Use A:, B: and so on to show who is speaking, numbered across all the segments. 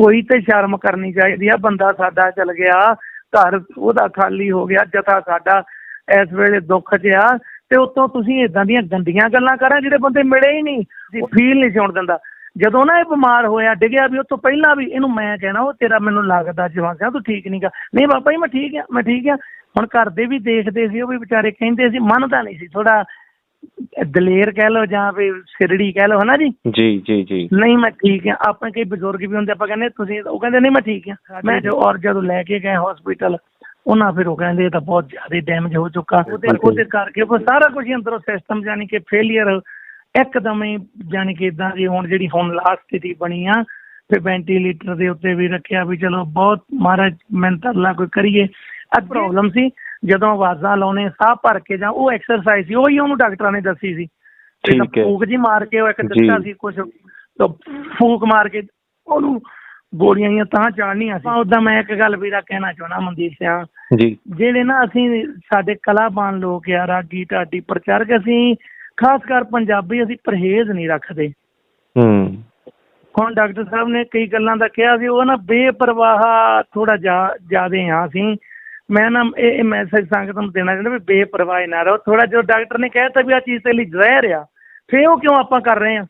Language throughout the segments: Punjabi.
A: ਕੋਈ ਤੇ ਸ਼ਰਮ ਕਰਨੀ ਚਾਹੀਦੀ ਆ ਬੰਦਾ ਸਾਡਾ ਚਲ ਗਿਆ ਘਰ ਉਹਦਾ ਖਾਲੀ ਹੋ ਗਿਆ ਜਥਾ ਸਾਡਾ ਇਸ ਵੇਲੇ ਦੁੱਖ 'ਚ ਆ ਤੇ ਉਤੋਂ ਤੁਸੀਂ ਇਦਾਂ ਦੀਆਂ ਗੰਦੀਆਂ ਗੱਲਾਂ ਕਰਾਂ ਜਿਹੜੇ ਬੰਦੇ ਮਿਲੇ ਹੀ ਨਹੀਂ ਫੀਲ ਨਹੀਂ ਹੋਣ ਦਿੰਦਾ। ਜਦੋਂ ਨਾ ਇਹ ਬਿਮਾਰ ਹੋਇਆ ਡਿੱਗਿਆ ਵੀ ਉਹ ਤੋਂ ਪਹਿਲਾਂ ਵੀ ਇਹਨੂੰ ਮੈਂ ਕਹਿਣਾ ਉਹ ਤੇਰਾ ਮੈਨੂੰ ਲੱਗਦਾ ਜਵਾਕਾਂ ਤੂੰ ਠੀਕ ਨਹੀਂਗਾ ਨਹੀਂ ਬਾਬਾ ਜੀ ਮੈਂ ਠੀਕ ਆ ਮੈਂ ਠੀਕ ਆ। ਹੁਣ ਘਰ ਦੇ ਵੀ ਦੇਖਦੇ ਸੀ ਉਹ ਵੀ ਵਿਚਾਰੇ ਕਹਿੰਦੇ ਸੀ ਮੰਨਦਾ ਨਹੀਂ ਸੀ ਥੋੜਾ ਦਲੇਰ ਕਹਿ ਲਓ ਜਾਂ ਵੀ ਸਿਰੜੀ ਕਹਿ ਲਓ ਹਨਾ ਜੀ?
B: ਜੀ ਜੀ ਜੀ।
A: ਨਹੀਂ ਮੈਂ ਠੀਕ ਆ ਆਪਾਂ ਕਈ ਬਜ਼ੁਰਗ ਵੀ ਹੁੰਦੇ ਆਪਾਂ ਕਹਿੰਦੇ ਤੁਸੀਂ ਉਹ ਕਹਿੰਦੇ ਨਹੀਂ ਮੈਂ ਠੀਕ ਆ ਮੈਂ ਜੋ ਔਰ ਜਦੋਂ ਲੈ ਕੇ ਗਏ ਹਸਪੀਟਲ ਉਹਨਾਂ ਫਿਰ ਉਹ ਕਹਿੰਦੇ ਇਹ ਤਾਂ ਬਹੁਤ ਜ਼ਿਆਦਾ ਡੈਮੇਜ ਹੋ ਚੁੱਕਾ। ਉਹਦੇ ਉਹਦੇ ਕਰਕੇ ਉਹ ਸਾਰਾ ਕੁਝ ਅੰਦਰੋਂ ਸਿਸਟਮ ਜਾਨੀ ਕਿ ਫੇਲਿਅਰ ਇੱਕਦਮ ਹੀ ਜਾਨੀ ਕਿ ਇਦਾਂ ਦੀ ਹੁਣ ਜਿਹੜੀ ਹੁਣ ਲਾਸਟ ਸਥਿਤੀ ਬਣੀ ਆ ਫਿਰ ਵੈਂਟੀਲੇਟਰ ਦੇ ਉੱਤੇ ਵੀ ਰੱਖਿਆ ਵੀ ਚਲੋ ਬਹੁਤ ਮਹਾਰਾਜ ਮਿਹਨਤ ਅੱਲਾ ਕੋਈ ਕਰੀਏ। ਅੱਜ ਪ੍ਰੋਬਲਮ ਸੀ। ਜਦੋਂ ਆਵਾਜ਼ਾਂ ਲਾਉਣੇ ਸਾਹ ਭਰ ਕੇ ਜਾਂ ਉਹ ਐਕਸਰਸਾਈਜ਼ ਸੀ ਉਹੀ ਉਹਨੂੰ ਡਾਕਟਰਾਂ ਨੇ ਦੱਸੀ ਸੀ।
B: ਠੀਕ ਹੈ।
A: ਫੂਕ ਜੀ ਮਾਰ ਕੇ ਉਹ ਇੱਕ
B: ਜੀ।
A: ਦਿੱਤਾ ਸੀ ਕੁਝ ਫੂਕ ਮਾਰ ਕੇ ਉਹਨੂੰ ਗੋਲੀਆਂ ਹੀ ਤਾਂ ਚਾੜਨੀਆਂ ਸੀ। ਉਦਾਂ ਮੈਂ ਇੱਕ ਗੱਲ ਵੀਰਾ ਕਹਿਣਾ ਚਾਹਣਾ ਮਨਦੀਪ ਸਿੰਘ
B: ਜੀ।
A: ਜਿਹੜੇ ਨਾ ਅਸੀਂ ਸਾਡੇ ਕਲਾਬਾਨ ਲੋਕ ਆ ਰਾਗੀ ਢਾਡੀ ਪ੍ਰਚਾਰਕ ਅਸੀਂ ਖਾਸ ਕਰ ਪੰਜਾਬੀ ਅਸੀਂ ਪਰਹੇਜ਼ ਨਹੀਂ ਰੱਖਦੇ।
B: ਹੂੰ।
A: ਹੁਣ ਡਾਕਟਰ ਸਾਹਿਬ ਨੇ ਕਈ ਗੱਲਾਂ ਦਾ ਕਿਹਾ ਸੀ ਉਹ ਨਾ ਬੇਪਰਵਾਹ ਥੋੜਾ ਜਿਆਦੇ ਆ ਅਸੀਂ। ਮੈਂ ਨਾ ਇਹ ਇਹ ਮੈਸੇਜ ਸੰਗਤ ਨੂੰ ਦੇਣਾ ਚਾਹੁੰਦਾ ਵੀ ਬੇਪਰਵਾਹ ਨਾ ਰਹੋ। ਥੋੜਾ ਜਿਹਾ ਡਾਕਟਰ ਨੇ ਕਹਿਤਾ ਵੀ ਆ ਚੀਜ਼ ਤੇ ਲਈ ਜ਼ਹਿਰ ਆ ਫੇਰ ਉਹ ਕਿਉਂ ਆਪਾਂ ਕਰ ਰਹੇ ਆ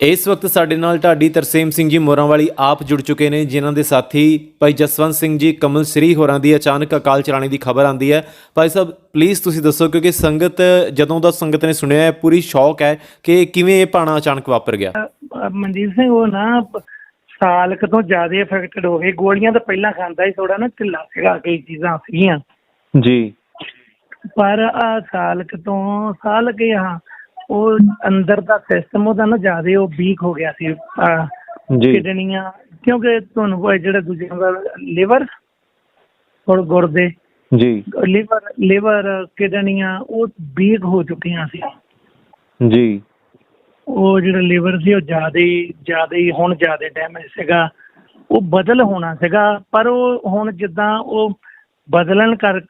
C: ਇਸ ਵਕਤ ਸਾਡੇ ਨਾਲ ਢਾਡੀ ਤਰਸੇਮ ਸਿੰਘ ਜੀ ਮੋਰਾਂ ਵਾਲੀ ਆਪ ਜੁੜ ਚੁੱਕੇ ਨੇ ਜਿਨ੍ਹਾਂ ਦੇ ਸਾਥੀ ਭਾਈ ਜਸਵੰਤ ਸਿੰਘ ਜੀ ਕਮਲ ਸ੍ਰੀ ਹੋਰਾਂ ਦੀ ਅਚਾਨਕ ਅਕਾਲ ਚਲਾਣੇ ਦੀ ਖਬਰ ਆਂਦੀ ਹੈ। ਭਾਈ ਸਾਹਿਬ ਪਲੀਜ਼ ਤੁਸੀਂ ਦੱਸੋ ਕਿਉਂਕਿ ਸੰਗਤ ਜਦੋਂ ਦਾ ਸੰਗਤ ਨੇ ਸੁਣਿਆ ਹੈ ਪੂਰੀ ਸ਼ੌਕ ਹੈ ਕਿ ਕਿਵੇਂ ਇਹ ਪਾਣਾ ਅਚਾਨਕ ਵਾਪਰ ਗਿਆ?
A: ਮਨਜੀਤ ਸਿੰਘ ਉਹ ਨਾ ਸਾਲ ਕੁ ਤੋਂ ਜ਼ਿਆਦਾ ਅਫੈਕਟਡ ਹੋ ਗਏ। ਗੋਲੀਆਂ ਤਾਂ ਪਹਿਲਾਂ ਖਾਂਦਾ ਸੀ ਥੋੜਾ ਨਾ ਢਿੱਲਾ ਸੀਗਾ ਕਈ ਚੀਜ਼ਾਂ ਸੀਗੀਆਂ।
B: ਜੀ।
A: ਪਰ ਆ ਸਾਲ ਕੁ ਤੋਂ ਸਾਲ ਕੇ ਹਾਂ ਉਹ ਅੰਦਰ ਦਾ ਸਿਸਟਮ ਉਹਦਾ ਨਾ ਜ਼ਿਆਦਾ ਉਹ ਵੀਕ ਹੋ ਗਿਆ ਸੀ। ਅਹ,
B: ਜੀ।
A: ਕਿਡਨੀਆਂ ਕਿਉਂਕਿ ਤੁਹਾਨੂੰ ਉਹ ਜਿਹੜੇ ਦੂਜੇ ਦਾ ਲਿਵਰ ਔਰ ਗੁਰਦੇ
B: ਜੀ।
A: ਲਿਵਰ ਲਿਵਰ ਕਿਡਨੀਆਂ ਉਹ ਵੀਕ ਹੋ ਚੁੱਕੀਆਂ ਸੀ।
B: ਜੀ।
A: ਉਹ ਜਿਹੜਾ ਲਿਵਰ ਸੀ ਉਹ ਜ਼ਿਆਦਾ ਹੀ ਜ਼ਿਆਦਾ ਹੀ ਹੁਣ ਜ਼ਿਆਦਾ ਡੈਮੇਜ ਸੀਗਾ। ਉਹ ਬਦਲ ਹੋਣਾ ਸੀਗਾ ਪਰ ਉਹ ਹੁਣ ਜਿੱਦਾਂ ਉਹ ਬਦਲਣ ਕਰ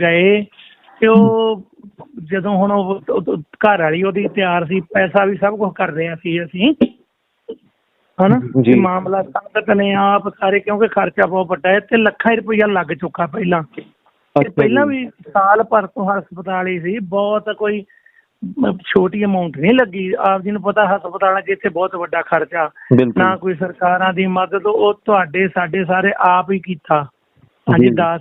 A: ਗਏ ਤੇ ਉਹ ਜਦੋਂ ਹੁਣ ਉਹ ਘਰ ਵਾਲੀ ਉਹਦੀ ਤਿਆਰ ਸੀ ਪੈਸਾ ਵੀ ਸਭ ਕੁਝ ਕਰ ਰਹੇ ਸੀ ਅਸੀਂ। ਹਨਾ?
B: ਜੀ।
A: ਮਾਮਲਾ ਸੰਗਤ ਨੇ ਆਪ ਸਾਰੇ ਕਿਉਂਕਿ ਖਰਚਾ ਬਹੁਤ ਵੱਡਾ ਹੈ ਤੇ ਲੱਖਾਂ ਰੁਪਈਆ ਲੱਗ ਚੁੱਕਾ ਪਹਿਲਾਂ। ਪਹਿਲਾਂ ਵੀ ਸਾਲ ਭਰ ਤੋਂ ਹਸਪਤਾਲ ਹੀ ਸੀ ਬਹੁਤ ਕੋਈ ਛੋਟੀ ਅਮਾਉਂਟ ਨਹੀਂ ਲੱਗੀ। ਆਪ ਜੀ ਨੂੰ ਪਤਾ ਹਸਪਤਾਲਾਂ 'ਚ ਇੱਥੇ ਬਹੁਤ ਵੱਡਾ ਖਰਚਾ।
B: ਬਿਲਕੁਲ।
A: ਨਾ ਕੋਈ ਸਰਕਾਰਾਂ ਦੀ ਮਦਦ ਉਹ ਤੁਹਾਡੇ ਸਾਡੇ ਸਾਰੇ ਆਪ ਹੀ ਕੀਤਾ। ਹਾਂਜੀ
B: ਜੀ।
A: ਦਾਸ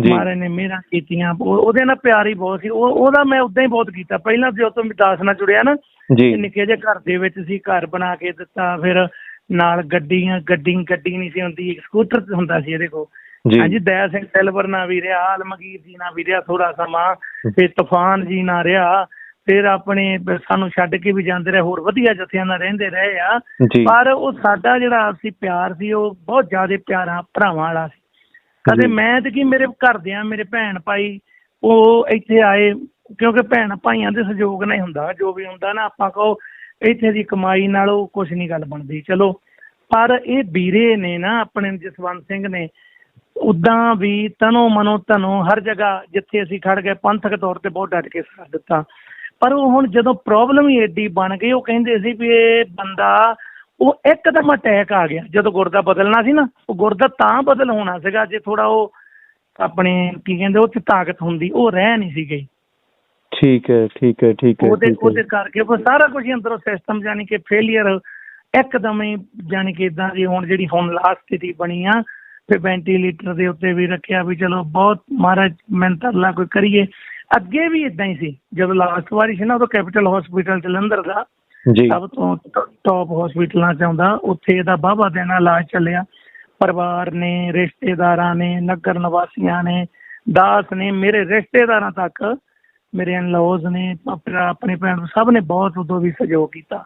B: ਜੀ।
A: ਮਾਰੇ ਨੇ ਮੇਰਾ ਕੀਤੀਆਂ। ਉਹ- ਉਹਦੇ ਨਾਲ ਪਿਆਰ ਹੀ ਬਹੁਤ ਸੀ। ਉਹ ਉਹਦਾ ਮੈਂ ਉਦਾਂ ਹੀ ਬਹੁਤ ਕੀਤਾ। ਪਹਿਲਾਂ ਜਦੋਂ ਤੋਂ ਮੈਂ ਦਾਸ ਨਾਲ ਜੁੜਿਆ ਨਾ
B: ਜੀ।
A: ਇਹ ਨਿੱਕੇ ਜਿਹੇ ਘਰ ਦੇ ਵਿੱਚ ਸੀ ਘਰ ਬਣਾ ਕੇ ਦਿੱਤਾ। ਫਿਰ ਨਾਲ ਗੱਡੀਆਂ ਗੱਡੀ ਗੱਡੀ ਨਹੀਂ ਸੀ ਹੁੰਦੀ। ਸਕੂਟਰ ਹੁੰਦਾ ਸੀ ਇਹਦੇ ਕੋਲ।
B: ਜੀ।
A: ਹਾਂਜੀ ਦਇਆ ਸਿੰਘ ਸੈਲਵਰ ਨਾਲ ਵੀ ਰਿਹਾ ਆਲਮਗੀਰ ਜੀ ਨਾਲ ਵੀ ਰਿਹਾ ਥੋੜਾ ਸਮਾਂ। ਤੇ ਤੂਫਾਨ ਜੀ ਨਾਲ ਰਿਹਾ। ਫਿਰ ਆਪਣੇ ਸਾਨੂੰ ਛੱਡ ਕੇ ਵੀ ਜਾਂਦੇ ਰਹੇ ਹੋਰ ਵਧੀਆ ਜਥਿਆਂ ਨਾਲ ਰਹਿੰਦੇ ਰਹੇ ਆ।
B: ਜੀ।
A: ਪਰ ਉਹ ਸਾਡਾ ਜਿਹੜਾ ਆਪਸੀ ਪਿਆਰ ਸੀ ਉਹ ਬਹੁਤ ਜ਼ਿਆਦਾ ਪਿਆਰਾ ਭਰਾਵਾਂ ਵਾਲਾ ਸੀ। ਕਦੇ। ਮੈਂ ਤੇ ਕੀ ਮੇਰੇ ਘਰਦਿਆਂ ਮੇਰੇ ਭੈਣ ਭਾਈ ਉਹ ਇੱਥੇ ਆਏ ਕਿਉਂਕਿ ਭੈਣ ਭਾਈਆਂ ਦੇ ਸਹਿਯੋਗ ਨਾਲ ਹੀ ਹੁੰਦਾ ਜੋ ਵੀ ਹੁੰਦਾ ਨਾ ਆਪਾਂ ਕਹੋ ਇੱਥੇ ਦੀ ਕਮਾਈ ਨਾਲ ਉਹ ਕੁਝ ਨਹੀਂ ਗੱਲ ਬਣਦੀ ਚਲੋ। ਪਰ ਇਹ ਵੀਰੇ ਨੇ ਨਾ ਆਪਣੇ ਜਸਵੰਤ ਸਿੰਘ ਨੇ ਉਦਾਂ ਵੀ ਤਨੋ ਮਨੋ ਧਨੋ ਹਰ ਜਗ੍ਹਾ ਜਿੱਥੇ ਅਸੀਂ ਖੜ ਗਏ ਪੰਥਕ ਤੌਰ ਤੇ ਬਹੁਤ ਡਟ ਕੇ ਸਾਥ ਦਿੱਤਾ। ਪਰ ਉਹ ਹੁਣ ਜਦੋਂ ਪ੍ਰੋਬਲਮ ਹੀ ਏਡੀ ਬਣ ਗਈ ਉਹ ਕਹਿੰਦੇ ਸੀ ਵੀ ਇਹ ਬੰਦਾ ਉਹ ਇੱਕਦਮ ਅਟੈਕ ਆ ਗਿਆ। ਜਦੋਂ ਗੁਰਦਾ ਬਦਲਣਾ ਸੀ ਨਾ ਉਹ ਗੁਰਦਾ ਤਾਂ ਬਦਲ ਹੋਣਾ ਸੀਗਾ ਜੇ ਥੋੜਾ ਉਹ ਆਪਣੇ ਕੀ ਕਹਿੰਦੇ ਉਹ ਚ ਤਾਕਤ ਹੁੰਦੀ ਉਹ ਰਹਿ ਨਹੀਂ ਸੀ ਗਈ।
B: ਠੀਕ ਹੈ ਠੀਕ ਹੈ ਠੀਕ ਹੈ
A: ਉਹਦੇ। ਉਹਦੇ ਕਰਕੇ ਉਹ ਸਾਰਾ ਕੁਝ ਅੰਦਰੋਂ ਸਿਸਟਮ ਜਾਨੀ ਕਿ ਫੇਲਿਅਰ ਇੱਕਦਮ ਹੀ ਜਾਨੀ ਕਿ ਇਦਾਂ ਦੀ ਹੁਣ ਜਿਹੜੀ ਹੁਣ ਲਾਸਟ ਸਥਿਤੀ ਬਣੀ ਆ ਫਿਰ ਵੈਂਟੀਲੇਟਰ ਦੇ ਉੱਤੇ ਵੀ ਰੱਖਿਆ ਵੀ ਚਲੋ ਬਹੁਤ ਮਹਾਰਾਜ ਮਿਹਨਤ ਅੱਲਾ ਕੋਈ ਕਰੀਏ। ਅੱਗੇ ਵੀ ਇਦਾਂ ਹੀ ਸੀ। ਜਦੋਂ ਲਾਸਟ ਵਾਰੀ ਸੀ ਨਾ ਉਦੋਂ ਕੈਪੀਟਲ ਹਸਪੀਟਲ ਜਲੰਧਰ ਦਾ
B: ਜੀ।
A: ਸਭ ਤੋਂ ਟੌਪ ਹਸਪੀਟਲਾਂ ਚ ਆਉਂਦਾ। ਉੱਥੇ ਇਹਦਾ ਬਾਬਾ ਦੇਣਾ ਇਲਾਜ ਚੱਲਿਆ। ਪਰਿਵਾਰ ਨੇ ਰਿਸ਼ਤੇਦਾਰਾਂ ਨੇ ਨਗਰ ਨਿਵਾਸੀਆਂ ਨੇ ਦਾਸ ਨੇ ਮੇਰੇ ਰਿਸ਼ਤੇਦਾਰਾਂ ਤੱਕ ਮੇਰੇ ਇਨ-ਲॉज ਨੇ ਆਪਣਾ ਆਪਣੇ ਭੈਣ ਸਭ ਨੇ ਬਹੁਤ ਉਦੋਂ ਵੀ ਸਹਿਯੋਗ ਕੀਤਾ।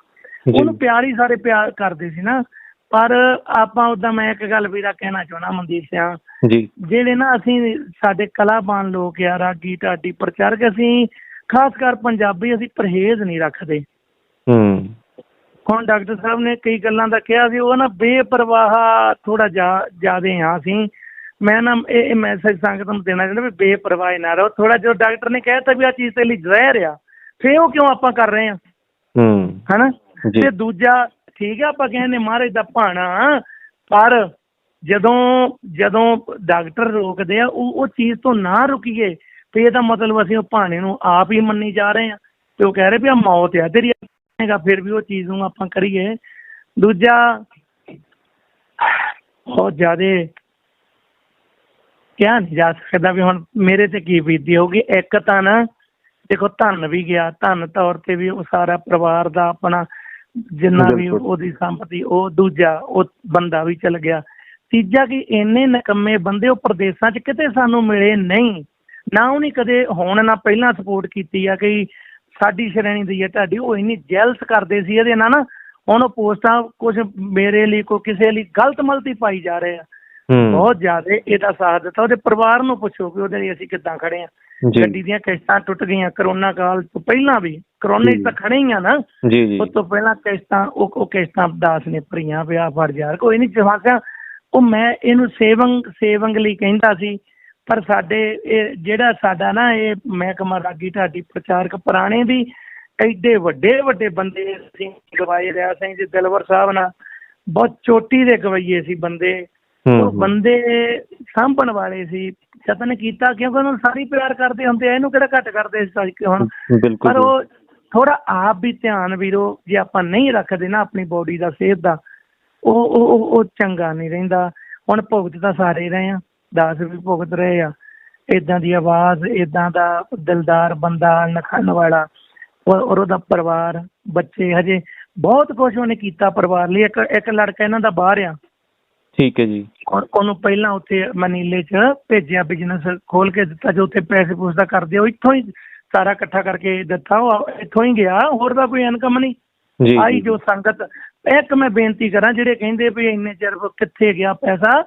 A: ਉਹਨੂੰ ਪਿਆਰ ਹੀ ਸਾਰੇ ਪਿਆਰ ਕਰਦੇ ਸੀ ਨਾ। ਪਰ ਆਪਾਂ ਉਦਾਂ ਮੈਂ ਇੱਕ ਗੱਲ ਵੀਰਾ ਕਹਿਣਾ ਚਾਹਣਾ ਮਨਦੀਪ ਸਿੰਘ
B: ਜੀ।
A: ਜਿਹੜੇ ਨਾ ਅਸੀਂ ਸਾਡੇ ਕਲਾਬਾਨ ਲੋਕ ਆ ਰਾਗੀ ਢਾਡੀ ਪ੍ਰਚਾਰਕ ਅਸੀਂ ਖਾਸ ਕਰ ਪੰਜਾਬੀ ਅਸੀਂ ਪਰਹੇਜ਼ ਨਹੀਂ ਰੱਖਦੇ।
B: ਹੂੰ।
A: ਹੁਣ ਡਾਕਟਰ ਸਾਹਿਬ ਨੇ ਕਈ ਗੱਲਾਂ ਦਾ ਕਿਹਾ ਸੀ ਉਹ ਨਾ ਬੇਪਰਵਾਹ ਥੋੜਾ ਜਿਆਦੇ ਆ ਅਸੀਂ। ਮੈਂ ਨਾ ਇਹ ਮੈਸੇਜ ਸੰਗਤ ਨੂੰ ਦੇਣਾ ਚਾਹੁੰਦਾ ਵੀ ਬੇਪਰਵਾਹ ਨਾ ਰਹੋ। ਥੋੜਾ ਜਿਹਾ ਡਾਕਟਰ ਨੇ ਕਹਿਤਾ ਵੀ ਆ ਚੀਜ਼ ਤੇ ਲਈ ਜ਼ਹਿਰ ਆ ਫੇਰ ਉਹ ਕਿਉਂ ਆਪਾਂ ਕਰ ਰਹੇ ਆ?
B: ਹੂੰ।
A: ਹਨਾ। ਤੇ ਦੂਜਾ ਠੀਕ ਆ, ਆਪਾਂ ਕਹਿੰਦੇ ਮਹਾਰਾਜ ਦਾ ਭਾਣਾ, ਪਰ ਜਦੋਂ ਜਦੋਂ ਡਾਕਟਰ ਰੋਕਦੇ ਆ, ਉਹ ਉਹ ਚੀਜ਼ ਤੋਂ ਨਾ ਰੁਕੀਏ, ਤੇ ਇਹਦਾ ਮਤਲਬ ਅਸੀਂ ਉਹ ਭਾਣੇ ਨੂੰ ਆਪ ਹੀ ਮੰਨੀ ਜਾ ਰਹੇ ਆ। ਤੇ ਉਹ ਕਹਿ ਰਹੇ ਵੀ ਆ ਮੌਤ ਆ, ਤੇਰੀ ਹੈਗਾ ਫਿਰ ਵੀ ਉਹ ਚੀਜ਼ ਨੂੰ ਆਪਾਂ ਕਰੀਏ। ਦੂਜਾ, ਬਹੁਤ ਜ਼ਿਆਦੇ ਕਿਹਾ ਨਹੀਂ ਜਾ ਸਕਦਾ ਵੀ ਹੁਣ ਮੇਰੇ ਤੇ ਕੀ ਬੀਤੀ ਹੋਊਗੀ। ਇੱਕ ਤਾਂ ਨਾ, ਦੇਖੋ ਧਨ ਵੀ ਗਿਆ, ਧਨ ਤੌਰ ਤੇ ਵੀ ਉਹ ਸਾਰਾ ਪਰਿਵਾਰ ਦਾ ਆਪਣਾ ਜਿੰਨਾ ਵੀ
B: ਬਿਲਕੁਲ।
A: ਉਹਦੀ ਸੰਪਤੀ ਉਹ ਦੂਜਾ ਉਹ ਬੰਦਾ ਵੀ ਚਲ ਗਿਆ। ਤੀਜਾ ਕਿ ਇੰਨੇ ਨਕੰਮੇ ਬੰਦੇ ਉਹ ਪ੍ਰਦੇਸ਼ਾਂ 'ਚ ਕਿਤੇ ਸਾਨੂੰ ਮਿਲੇ ਨਹੀਂ। ਨਾ ਉਹਨੇ ਕਦੇ ਹੁਣ ਨਾ ਪਹਿਲਾਂ ਸਪੋਰਟ ਕੀਤੀ ਆ ਕਿ ਸਾਡੀ ਸ਼੍ਰੇਣੀ ਦੀ ਹੈ ਤੁਹਾਡੀ ਉਹ ਇੰਨੀ ਜੈਲਸ ਕਰਦੇ ਸੀ ਇਹਦੇ ਨਾਲ ਨਾ ਹੁਣ ਉਹ ਪੋਸਟਾਂ ਕੁਝ ਮੇਰੇ ਲਈ ਕੋਈ ਕਿਸੇ ਲਈ ਗਲਤ ਮਲਤੀ ਪਾਈ ਜਾ ਰਹੇ ਆ। ਬਹੁਤ ਜ਼ਿਆਦਾ ਇਹਦਾ ਸਾਥ ਦਿੱਤਾ। ਉਹਦੇ ਪਰਿਵਾਰ ਨੂੰ ਪੁੱਛੋ ਕਿ ਉਹਦੇ ਲਈ ਅਸੀਂ ਕਿੱਦਾਂ ਖੜੇ ਆ। ਗੱਡੀ ਦੀਆਂ ਕਿਸ਼ਤਾਂ ਟੁੱਟ ਗਈਆਂ ਕਰੋਨਾ ਕਾਲ ਤੋਂ ਪਹਿਲਾਂ ਵੀ। ਕਰੋਨੇ ਤਾਂ ਖੜੇ ਹੀ ਆ ਨਾ। ਉਸ ਤੋਂ ਪਹਿਲਾਂ ਕਿਸ਼ਤਾਂ ਉਹ ਉਹ ਕਿਸ਼ਤਾਂ ਦਾਸ ਨੇ ਭਰੀਆਂ ਪਿਆ ਫੜ ਯਾਰ ਕੋਈ ਨਹੀਂ ਜਵਾਕਾਂ ਉਹ ਮੈਂ ਇਹਨੂੰ ਸੇਵੰਗ ਸੇਵੰਗ ਲਈ ਕਹਿੰਦਾ ਸੀ। ਪਰ ਸਾਡੇ ਇਹ ਜਿਹੜਾ ਸਾਡਾ ਨਾ ਇਹ ਮਹਿਕਮਾ ਰਾਗੀ ਢਾਡੀ ਪ੍ਰਚਾਰਕ ਪੁਰਾਣੇ ਦੀ ਐਡੇ ਵੱਡੇ ਵੱਡੇ ਬੰਦੇ ਸੀ ਗਵਾਏ ਰਿਆ ਸਿੰਘ ਜੀ ਦਿਲਵਰ ਸਾਹਿਬ ਨਾਲ। ਬਹੁਤ ਚੋਟੀ ਦੇ ਗਵਈਏ ਸੀ ਬੰਦੇ। ਉਹ। ਬੰਦੇ ਸਾਂਭਣ ਵਾਲੇ ਸੀ ਯਤਨ ਕੀਤਾ ਕਿਉਂਕਿ ਉਹਨਾਂ ਨੂੰ ਸਾਰੇ ਪਿਆਰ ਕਰਦੇ ਹੁੰਦੇ ਆ ਇਹਨੂੰ ਕਿਹੜਾ ਘੱਟ ਕਰਦੇ ਸੀ ਹੁਣ ਪਰ। ਉਹ ਥੋੜਾ ਆਪ ਵੀ ਧਿਆਨ ਵੀਰੋ ਜੇ ਆਪਾਂ ਨਹੀਂ ਰੱਖਦੇ ਨਾ ਆਪਣੀ ਬੋਡੀ ਦਾ ਸਿਹਤ ਦਾ ਉਹ ਉਹ ਉਹ- ਚੰਗਾ ਨਹੀਂ ਰਹਿੰਦਾ ਹੁਣ ਭੁਗਤ ਤਾਂ ਸਾਰੇ ਰਹੇ ਆ ਦਾਸ ਵੀ ਭੁਗਤ ਰਹੇ ਆ ਇਦਾਂ ਦੀ ਆਵਾਜ਼ ਇਦਾਂ ਦਾ ਦਿਲਦਾਰ ਬੰਦਾ ਨਖਣ ਵਾਲਾ ਔਰ ਉਹਦਾ ਪਰਿਵਾਰ ਬੱਚੇ ਹਜੇ ਬਹੁਤ ਕੁਝ ਉਹਨੇ ਕੀਤਾ ਪਰਿਵਾਰ ਲਈ ਇੱਕ ਇੱਕ ਲੜਕਾ ਇਹਨਾਂ ਦਾ ਬਾਹਰ ਆ
B: ਠੀਕ ਹੈ ਜੀ।
A: ਉਹਨੂੰ ਪਹਿਲਾਂ ਉੱਥੇ ਮਨੀਲੇ 'ਚ ਭੇਜਿਆ ਬਿਜ਼ਨਸ ਖੋਲ ਕੇ ਦਿੱਤਾ ਜੋ ਉੱਥੇ ਪੈਸੇ ਪੂਸਦਾ ਕਰਦੇ ਉਹ ਇੱਥੋਂ ਹੀ ਸਾਰਾ ਇਕੱਠਾ ਕਰਕੇ ਦਿੱਤਾ ਉਹ ਇੱਥੋਂ ਹੀ ਗਿਆ ਹੋਰ ਦਾ ਕੋਈ ਇਨਕਮ ਨਹੀਂ।
B: ਜੀ
A: ਆਈ
B: ਜੀ।
A: ਸੰਗਤ ਇੱਕ ਮੈਂ ਬੇਨਤੀ ਕਰਾਂ ਜਿਹੜੇ ਕਹਿੰਦੇ ਵੀ ਇੰਨੇ ਚਿਰ ਕਿੱਥੇ ਗਿਆ ਪੈਸਾ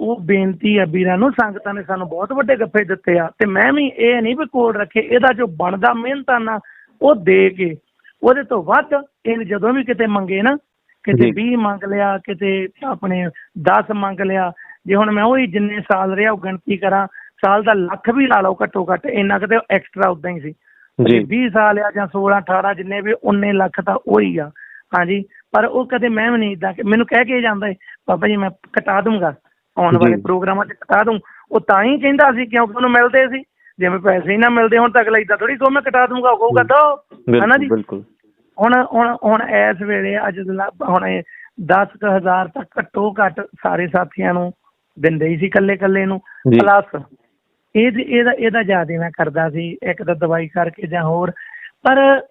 A: ਉਹ ਬੇਨਤੀ ਆ ਵੀਰਾਂ ਨੂੰ ਸੰਗਤਾਂ ਨੇ ਸਾਨੂੰ ਬਹੁਤ ਵੱਡੇ ਗੱਫੇ ਦਿੱਤੇ ਆ। ਤੇ ਮੈਂ ਵੀ ਇਹ ਨਹੀਂ ਵੀ ਕੋਲ ਰੱਖੇ ਇਹਦਾ ਜੋ ਬਣਦਾ ਮਿਹਨਤਾਨਾ ਉਹ ਦੇ ਕੇ ਉਹਦੇ ਤੋਂ ਵੱਧ ਇਹ ਜਦੋਂ ਵੀ ਕਿਤੇ ਮੰਗੇ ਨਾ ਕਿਤੇ
B: ਜੀ।
A: 20 ਮੰਗ ਲਿਆ ਕਿਤੇ ਆਪਣੇ 10 ਮੰਗ ਲਿਆ। ਜੇ ਹੁਣ ਮੈਂ ਉਹੀ ਜਿੰਨੇ ਸਾਲ ਰਿਹਾ ਉਹ ਗਿਣਤੀ ਕਰਾਂ ਸਾਲ ਦਾ ਲੱਖ ਵੀ ਲਾ ਲਓ ਘੱਟੋ ਘੱਟ ਇੰਨਾ ਕਿਤੇ ਐਕਸਟਰਾ ਉਦਾਂ ਹੀ ਸੀ।
B: ਜੀ।
A: 20 ਸਾਲ ਆ ਜਾਂ 16 18 ਜਿੰਨੇ ਵੀ 19 ਲੱਖ ਤਾਂ ਉਹੀ ਆ। ਹਾਂਜੀ ਪਰ ਉਹ ਕਦੇ ਮੈਂ ਵੀ ਨਹੀਂ ਇਦਾਂ ਮੈਨੂੰ ਕਹਿ ਕੇ ਜਾਂਦਾ ਹੈ ਬਾਬਾ ਜੀ ਮੈਂ ਕਟਾ ਦੂੰਗਾ ਆਉਣ ਵਾਲੇ। ਪ੍ਰੋਗਰਾਮਾਂ 'ਚ ਕਟਾ ਦੂੰ ਉਹ ਤਾਂ ਹੀ ਕਹਿੰਦਾ ਸੀ ਕਿਉਂਕਿ ਉਹਨੂੰ ਮਿਲਦੇ ਸੀ। ਜਿਵੇਂ ਪੈਸੇ ਹੀ ਨਾ ਮਿਲਦੇ ਹੁਣ ਤਾਂ ਅਗਲਾ ਇਦਾਂ ਥੋੜੀ ਕਹੋ ਮੈਂ ਕਟਾ ਦੂੰਗਾ ਉਹ ਕਹੂਗਾ ਦੋ। ਹਨਾ ਜੀ?
B: ਬਿਲਕੁਲ।
A: ਹੁਣ ਹੁਣ ਹੁਣ ਇਸ ਵੇਲੇ ਅੱਜ ਹੁਣ ਇਹ 10000 ਤੱਕ ਘੱਟੋ ਘੱਟ ਸਾਰੇ ਸਾਥੀਆਂ ਨੂੰ ਦਿੰਦੇ ਹੀ ਸੀ ਕੱਲੇ ਕੱਲੇ ਨੂੰ। ਪਲੱਸ ਇਹ ਇਹਦਾ ਇਹਦਾ ਜ਼ਿਆਦਾ ਮੈਂ ਕਰਦਾ ਸੀ ਇੱਕ ਤਾਂ ਦਵਾਈ ਕਰਕੇ ਜਾਂ ਹੋਰ। ਪਰ